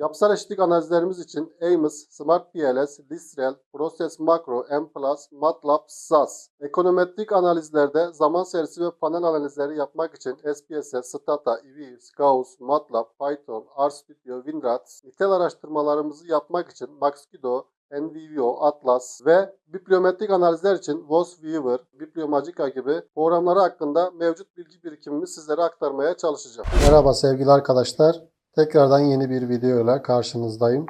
Yapısal eşitlik analizlerimiz için Amos, Smart PLS, Listrel, Process Macro, M+, MATLAB, SAS. Ekonometrik analizlerde zaman serisi ve panel analizleri yapmak için SPSS, Stata, EViews, Gauss, MATLAB, Python, RStudio, Winrats. Nitel araştırmalarımızı yapmak için Maxquido, NVVO, Atlas ve bibliometrik analizler için Viewer, Bibliomagica gibi programları hakkında mevcut bilgi birikimimi sizlere aktarmaya çalışacağım. Merhaba sevgili arkadaşlar. Tekrardan yeni bir video ile karşınızdayım.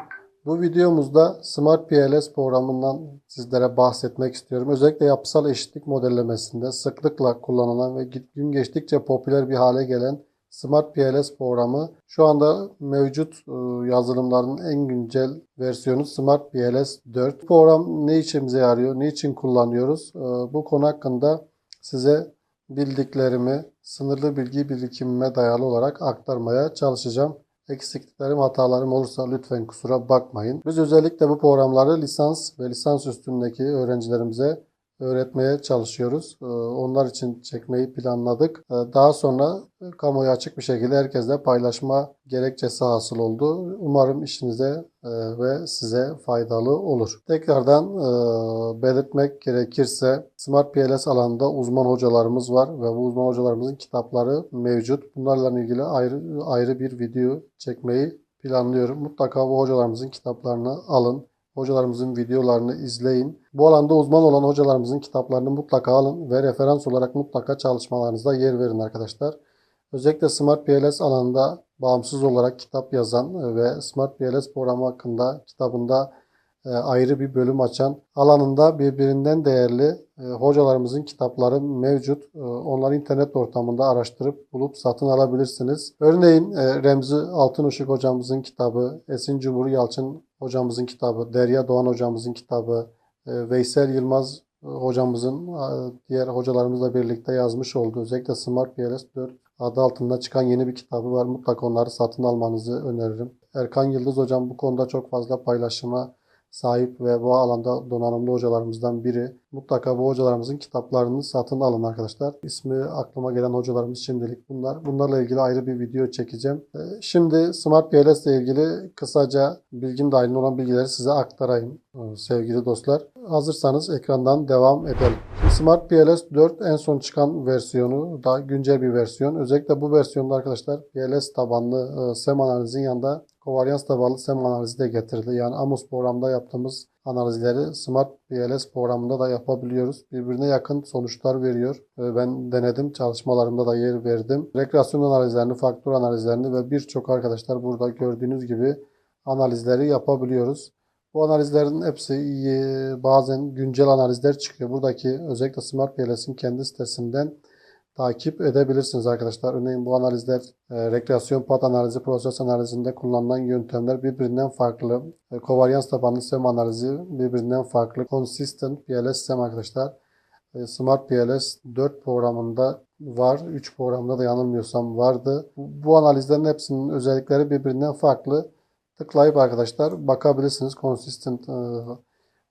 Bu videomuzda Smart PLS programından sizlere bahsetmek istiyorum. Özellikle yapısal eşitlik modellemesinde sıklıkla kullanılan ve gün geçtikçe popüler bir hale gelen Smart PLS programı şu anda mevcut e, yazılımların en güncel versiyonu Smart PLS 4. Bu program ne işimize yarıyor, ne için kullanıyoruz? E, Bu konu hakkında size bildiklerimi sınırlı bilgi birikimime dayalı olarak aktarmaya çalışacağım. Eksikliklerim, hatalarım olursa lütfen kusura bakmayın. Biz özellikle bu programları lisans ve lisans üstündeki öğrencilerimize öğretmeye çalışıyoruz. Ee, Onlar için çekmeyi planladık. Ee, Daha sonra kamuoyu açık bir şekilde herkesle paylaşma gerekçesi hasıl oldu. Umarım işinize e, ve size faydalı olur. Tekrardan e, belirtmek gerekirse Smart PLS alanında uzman hocalarımız var ve bu uzman hocalarımızın kitapları mevcut. Bunlarla ilgili ayrı ayrı bir video çekmeyi planlıyorum. Mutlaka bu hocalarımızın kitaplarını alın. Hocalarımızın videolarını izleyin. Bu alanda uzman olan hocalarımızın kitaplarını mutlaka alın ve referans olarak mutlaka çalışmalarınızda yer verin arkadaşlar. Özellikle Smart PLS alanında bağımsız olarak kitap yazan ve Smart PLS programı hakkında kitabında ayrı bir bölüm açan alanında birbirinden değerli e, hocalarımızın kitapları mevcut. E, Onları internet ortamında araştırıp bulup satın alabilirsiniz. Örneğin e, Remzi Altınışık hocamızın kitabı, Esin Cumhur Yalçın hocamızın kitabı, Derya Doğan hocamızın kitabı, e, Veysel Yılmaz e, hocamızın e, diğer hocalarımızla birlikte yazmış olduğu özellikle Smart PLS 4 adı altında çıkan yeni bir kitabı var. Mutlaka onları satın almanızı öneririm. Erkan Yıldız hocam bu konuda çok fazla paylaşıma sahip ve bu alanda donanımlı hocalarımızdan biri. Mutlaka bu hocalarımızın kitaplarını satın alın arkadaşlar. İsmi aklıma gelen hocalarımız şimdilik bunlar. Bunlarla ilgili ayrı bir video çekeceğim. Ee, Şimdi Smart PLS ile ilgili kısaca bilgim dahilinde olan bilgileri size aktarayım ee, sevgili dostlar. Hazırsanız ekrandan devam edelim. Smart PLS 4 en son çıkan versiyonu, daha güncel bir versiyon. Özellikle bu versiyonda arkadaşlar PLS tabanlı e, SEM analizin yanında kovaryans tabanlı SEM analizi de getirildi. Yani AMOS programda yaptığımız analizleri Smart PLS programında da yapabiliyoruz. Birbirine yakın sonuçlar veriyor. E, Ben denedim. Çalışmalarımda da yer verdim. Regresyon analizlerini, faktör analizlerini ve birçok arkadaşlar burada gördüğünüz gibi analizleri yapabiliyoruz. Bu analizlerin hepsi iyi. Bazen güncel analizler çıkıyor. Buradaki özellikle Smart PLS'in kendi sitesinden takip edebilirsiniz arkadaşlar. Örneğin bu analizler e, rekreasyon pat analizi, proses analizinde kullanılan yöntemler birbirinden farklı. E, kovaryans tabanlı SEM analizi birbirinden farklı. Consistent PLS SEM arkadaşlar. E, Smart PLS 4 programında var. 3 programda da yanılmıyorsam vardı. Bu analizlerin hepsinin özellikleri birbirinden farklı. Tıklayıp arkadaşlar bakabilirsiniz. Consistent e,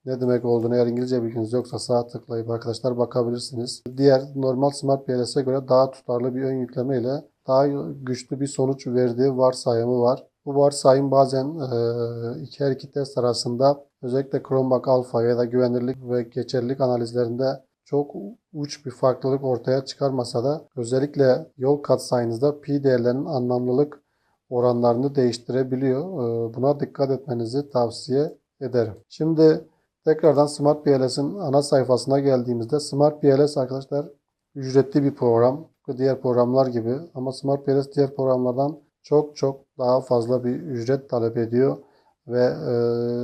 ne demek olduğunu eğer İngilizce bilginiz yoksa sağa tıklayıp arkadaşlar bakabilirsiniz. Diğer normal Smart PLS'e göre daha tutarlı bir ön yükleme ile daha güçlü bir sonuç verdiği varsayımı var. Bu varsayım bazen e, iki her iki test arasında özellikle Chromebook Alpha ya da güvenilirlik ve geçerlilik analizlerinde çok uç bir farklılık ortaya çıkarmasa da özellikle yol katsayınızda pi değerlerinin anlamlılık oranlarını değiştirebiliyor. E, Buna dikkat etmenizi tavsiye ederim. Şimdi Tekrardan Smart PLS'in ana sayfasına geldiğimizde Smart PLS arkadaşlar ücretli bir program. Diğer programlar gibi ama Smart PLS diğer programlardan çok çok daha fazla bir ücret talep ediyor ve e,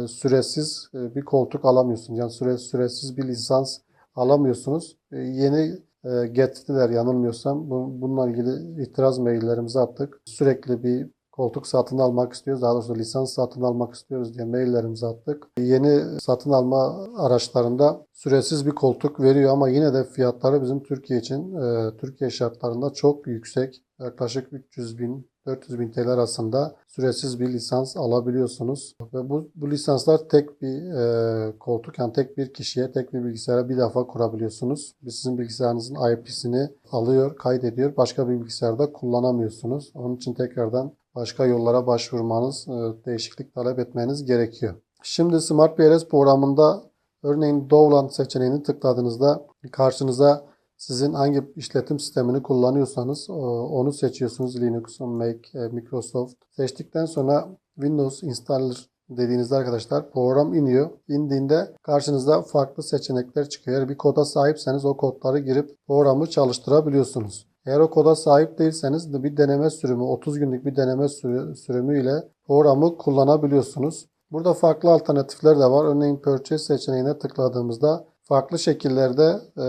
süresiz e, bir koltuk alamıyorsunuz. Yani süre, süresiz bir lisans alamıyorsunuz. E, yeni e, getirdiler yanılmıyorsam. Bu, bununla ilgili itiraz maillerimizi attık. Sürekli bir koltuk satın almak istiyoruz. Daha doğrusu lisans satın almak istiyoruz diye maillerimizi attık. Yeni satın alma araçlarında süresiz bir koltuk veriyor ama yine de fiyatları bizim Türkiye için, e, Türkiye şartlarında çok yüksek. Yaklaşık 300 bin 400 bin TL arasında süresiz bir lisans alabiliyorsunuz. Ve bu, bu lisanslar tek bir e, koltuk yani tek bir kişiye tek bir bilgisayara bir defa kurabiliyorsunuz. Biz sizin bilgisayarınızın IP'sini alıyor, kaydediyor. Başka bir bilgisayarda kullanamıyorsunuz. Onun için tekrardan başka yollara başvurmanız, e, değişiklik talep etmeniz gerekiyor. Şimdi Smart PLS programında örneğin Dovland seçeneğini tıkladığınızda karşınıza sizin hangi işletim sistemini kullanıyorsanız e, onu seçiyorsunuz. Linux, Mac, e, Microsoft. Seçtikten sonra Windows Installer dediğinizde arkadaşlar program iniyor. İndiğinde karşınızda farklı seçenekler çıkıyor. Eğer bir koda sahipseniz o kodları girip programı çalıştırabiliyorsunuz. Eğer o koda sahip değilseniz de bir deneme sürümü, 30 günlük bir deneme sürü, sürümü ile programı kullanabiliyorsunuz. Burada farklı alternatifler de var. Örneğin Purchase seçeneğine tıkladığımızda farklı şekillerde e,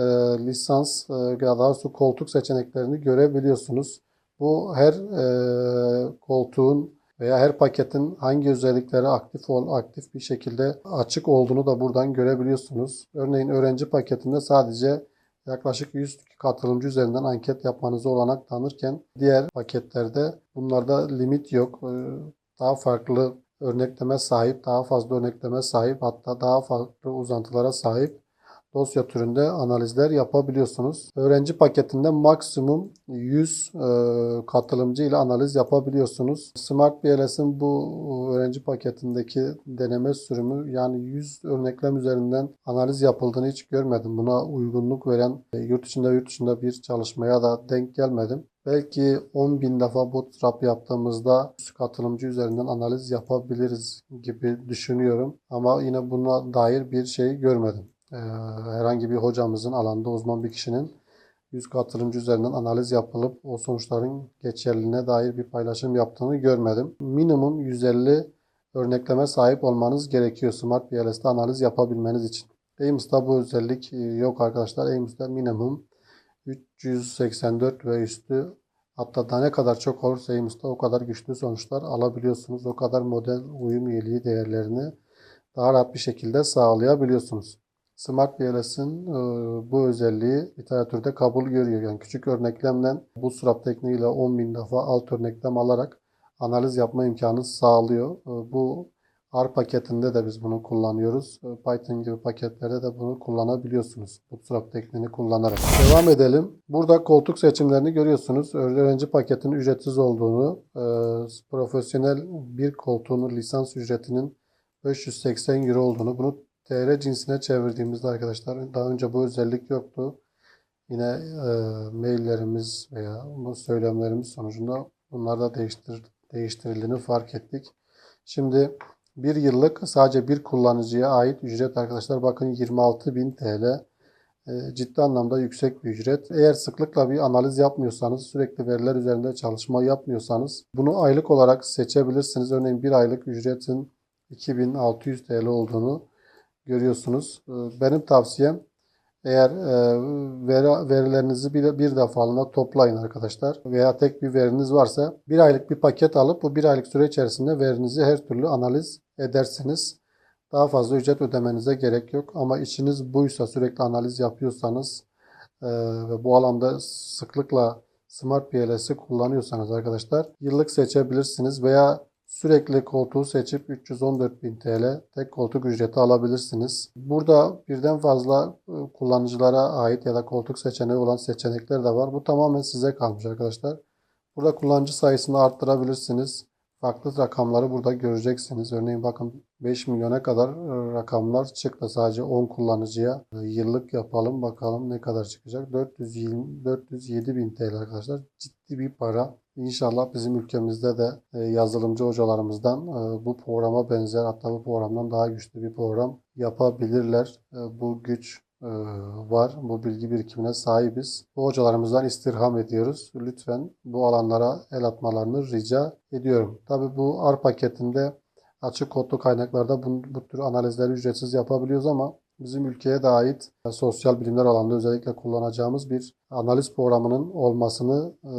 lisans e, ya da doğrusu koltuk seçeneklerini görebiliyorsunuz. Bu her e, koltuğun veya her paketin hangi özellikleri aktif ol, aktif bir şekilde açık olduğunu da buradan görebiliyorsunuz. Örneğin öğrenci paketinde sadece yaklaşık 100 katılımcı üzerinden anket yapmanıza olanak tanırken diğer paketlerde bunlarda limit yok. Ee, Daha farklı örnekleme sahip, daha fazla örnekleme sahip hatta daha farklı uzantılara sahip dosya türünde analizler yapabiliyorsunuz. Öğrenci paketinde maksimum 100 e, katılımcı ile analiz yapabiliyorsunuz. Smart BLS'in bu öğrenci paketindeki deneme sürümü yani 100 örneklem üzerinden analiz yapıldığını hiç görmedim. Buna uygunluk veren e, yurt içinde yurt dışında bir çalışmaya da denk gelmedim. Belki 10 bin defa bootstrap yaptığımızda 100 katılımcı üzerinden analiz yapabiliriz gibi düşünüyorum. Ama yine buna dair bir şey görmedim. Ee, herhangi bir hocamızın alanda uzman bir kişinin 100 katılımcı üzerinden analiz yapılıp o sonuçların geçerliliğine dair bir paylaşım yaptığını görmedim. Minimum 150 örnekleme sahip olmanız gerekiyor Smart BLS'te analiz yapabilmeniz için. Amos'ta bu özellik e, yok arkadaşlar. Amos'ta minimum 384 ve üstü hatta da ne kadar çok olursa Amos'ta o kadar güçlü sonuçlar alabiliyorsunuz. O kadar model uyum üyeliği değerlerini daha rahat bir şekilde sağlayabiliyorsunuz. Smart BLS'in e, bu özelliği literatürde kabul görüyor. Yani küçük örneklemden Bootstrap tekniğiyle 10.000 defa alt örneklem alarak analiz yapma imkanı sağlıyor. E, Bu R paketinde de biz bunu kullanıyoruz. E, Python gibi paketlerde de bunu kullanabiliyorsunuz. Bootstrap tekniğini kullanarak. Devam edelim. Burada koltuk seçimlerini görüyorsunuz. Öğrenci paketin ücretsiz olduğunu, profesyonel bir koltuğun lisans ücretinin 580 euro olduğunu, bunu TR cinsine çevirdiğimizde arkadaşlar daha önce bu özellik yoktu. Yine e, maillerimiz veya bu söylemlerimiz sonucunda bunlar da değiştir, değiştirildiğini fark ettik. Şimdi bir yıllık sadece bir kullanıcıya ait ücret arkadaşlar bakın 26.000 TL. E, ciddi anlamda yüksek bir ücret. Eğer sıklıkla bir analiz yapmıyorsanız, sürekli veriler üzerinde çalışma yapmıyorsanız bunu aylık olarak seçebilirsiniz. Örneğin bir aylık ücretin 2600 TL olduğunu görüyorsunuz. Ee, Benim tavsiyem eğer e, veri, verilerinizi bir, bir defalığına toplayın arkadaşlar. Veya tek bir veriniz varsa bir aylık bir paket alıp bu bir aylık süre içerisinde verinizi her türlü analiz edersiniz. Daha fazla ücret ödemenize gerek yok. Ama işiniz buysa sürekli analiz yapıyorsanız e, ve bu alanda sıklıkla Smart PLS'i kullanıyorsanız arkadaşlar yıllık seçebilirsiniz veya Sürekli koltuğu seçip 314.000 TL tek koltuk ücreti alabilirsiniz. Burada birden fazla e, kullanıcılara ait ya da koltuk seçeneği olan seçenekler de var. Bu tamamen size kalmış arkadaşlar. Burada kullanıcı sayısını arttırabilirsiniz. Farklı rakamları burada göreceksiniz. Örneğin bakın 5 milyona kadar e, rakamlar çıktı. Sadece 10 kullanıcıya e, yıllık yapalım bakalım ne kadar çıkacak. 420, 407 bin TL arkadaşlar. Ciddi bir para. İnşallah bizim ülkemizde de e, yazılımcı hocalarımızdan bu programa benzer hatta bu programdan daha güçlü bir program yapabilirler. Bu güç var. Bu bilgi birikimine sahibiz. Bu hocalarımızdan istirham ediyoruz. Lütfen bu alanlara el atmalarını rica ediyorum. Tabi bu R paketinde açık kodlu kaynaklarda bu, bu tür analizleri ücretsiz yapabiliyoruz ama bizim ülkeye de sosyal bilimler alanında özellikle kullanacağımız bir analiz programının olmasını e,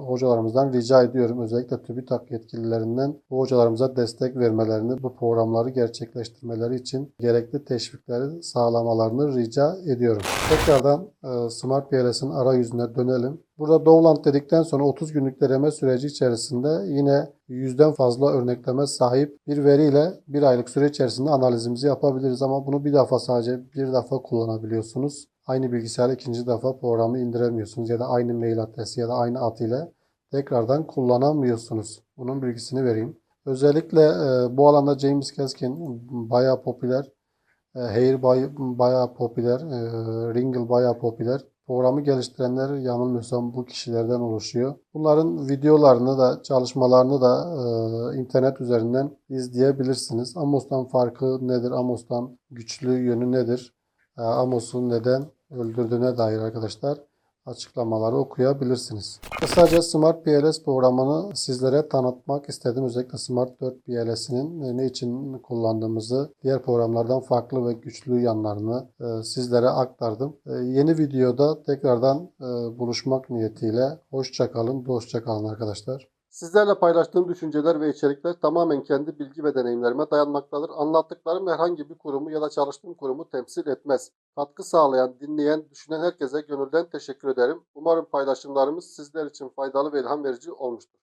hocalarımızdan rica ediyorum. Özellikle TÜBİTAK yetkililerinden bu hocalarımıza destek vermelerini, bu programları gerçekleştirmeleri için gerekli teşvikleri sağlamalarını rica ediyorum. Tekrardan e, Smart PLS'in arayüzüne dönelim. Burada Dowland dedikten sonra 30 günlük deneme süreci içerisinde yine yüzden fazla örnekleme sahip bir veriyle bir aylık süre içerisinde analizimizi yapabiliriz ama bunu bir defa sadece bir defa kullanabiliyorsunuz. Aynı bilgisayara ikinci defa programı indiremiyorsunuz ya da aynı mail adresi ya da aynı ad ile tekrardan kullanamıyorsunuz. Bunun bilgisini vereyim. Özellikle e, bu alanda James Keskin bayağı popüler. E, Hair bay, bayağı popüler. E, Ringle bayağı popüler. Programı geliştirenler yanılmıyorsam bu kişilerden oluşuyor. Bunların videolarını da çalışmalarını da e, internet üzerinden izleyebilirsiniz. Amos'tan farkı nedir? Amos'tan güçlü yönü nedir? E, Amos'u neden öldürdüğüne dair arkadaşlar açıklamaları okuyabilirsiniz. Kısaca Smart PLS programını sizlere tanıtmak istedim. Özellikle Smart 4 PLS'inin ne için kullandığımızı, diğer programlardan farklı ve güçlü yanlarını e, sizlere aktardım. E, yeni videoda tekrardan e, buluşmak niyetiyle hoşça kalın, dostça kalın arkadaşlar. Sizlerle paylaştığım düşünceler ve içerikler tamamen kendi bilgi ve deneyimlerime dayanmaktadır. Anlattıklarım herhangi bir kurumu ya da çalıştığım kurumu temsil etmez. Katkı sağlayan, dinleyen, düşünen herkese gönülden teşekkür ederim. Umarım paylaşımlarımız sizler için faydalı ve ilham verici olmuştur.